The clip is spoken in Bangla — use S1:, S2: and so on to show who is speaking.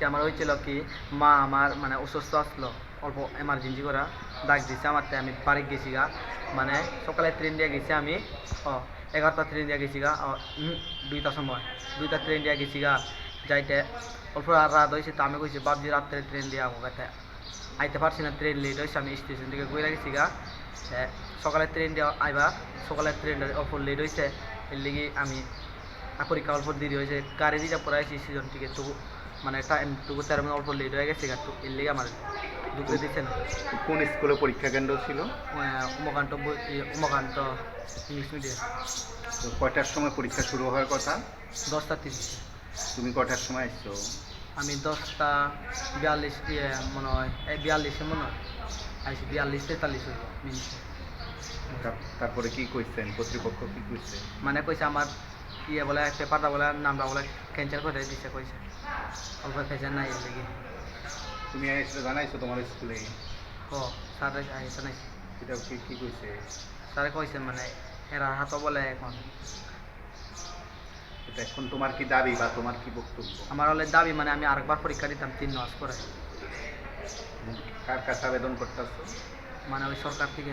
S1: আজকে আমার হয়েছিল কি, মা আমার মানে অসুস্থ আসলো, অল্প এমার্জেন্সি করা ডাক দিছে আমার তাই আমি বাড়ি গেছি গা মানে সকালে ট্রেন দিয়ে গেছি আমি, ও, এগারোটা ট্রেন দিয়ে গেছি গা দুইটার সময়, দুইটা ট্রেন দিয়ে গেছি গা যাইতে অল্প রাত হয়েছে তো আমি কইছি বাবজি রাত্রে ট্রেন দিয়ে আমার কাছে আইতে পারছি না ট্রেন লেট হয়েছে আমি স্টেশন থেকে ঘুরে গেছি গা সকালে ট্রেন দিয়ে আইবা, সকালে ট্রেনটা অল্প লেট হয়েছে এর লেগে আমি, পরীক্ষা অল্প দেরি হয়েছে গাড়ি দিয়ে পড়াইছি সিজন থেকে তবু মানে টাইম তবু তার মানে অল্প লেট হয়ে গেছে তো এর লেগে আমার ঢুকতে দিচ্ছে না।
S2: কোন স্কুলে পরীক্ষা কেন্দ্র ছিল?
S1: Umakanta Umakanta English medium.
S2: তো কয়টার সময় পরীক্ষা শুরু হওয়ার কথা?
S1: দশটা তিরিশ।
S2: তুমি কয়টার সময় এসছো?
S1: আমি দশটা বিয়াল্লিশ মনে হয় এই বিয়াল্লিশে মনে হয়। আইসি বিয়াল্লিশ তেতাল্লিশ মিনিট
S2: তারপরে কি কইছেন? কর্তৃপক্ষ কি কইছে?
S1: মানে কইছে আমার ইয়ে বলে পেপারটা বলে নামটা বলে ক্যান্সেল করে দিছে কইছে।
S2: তুমি এসে জানাইছো তোমার স্কুলে?
S1: হ স্যার আইসে নাই।
S2: এটা কি কি কইছে?
S1: স্যারে কইছে মানে এরা হাতও বলে এখন।
S2: এটা এখন তোমার কি দাবি বা তোমার কি বক্তব্য?
S1: আমার হলে দাবি মানে আমি আরেকবার পরীক্ষা দিতাম তিন মাস পরে।
S2: কার কাছে আবেদন করতেছো?
S1: মানে ওই সরকার থেকে।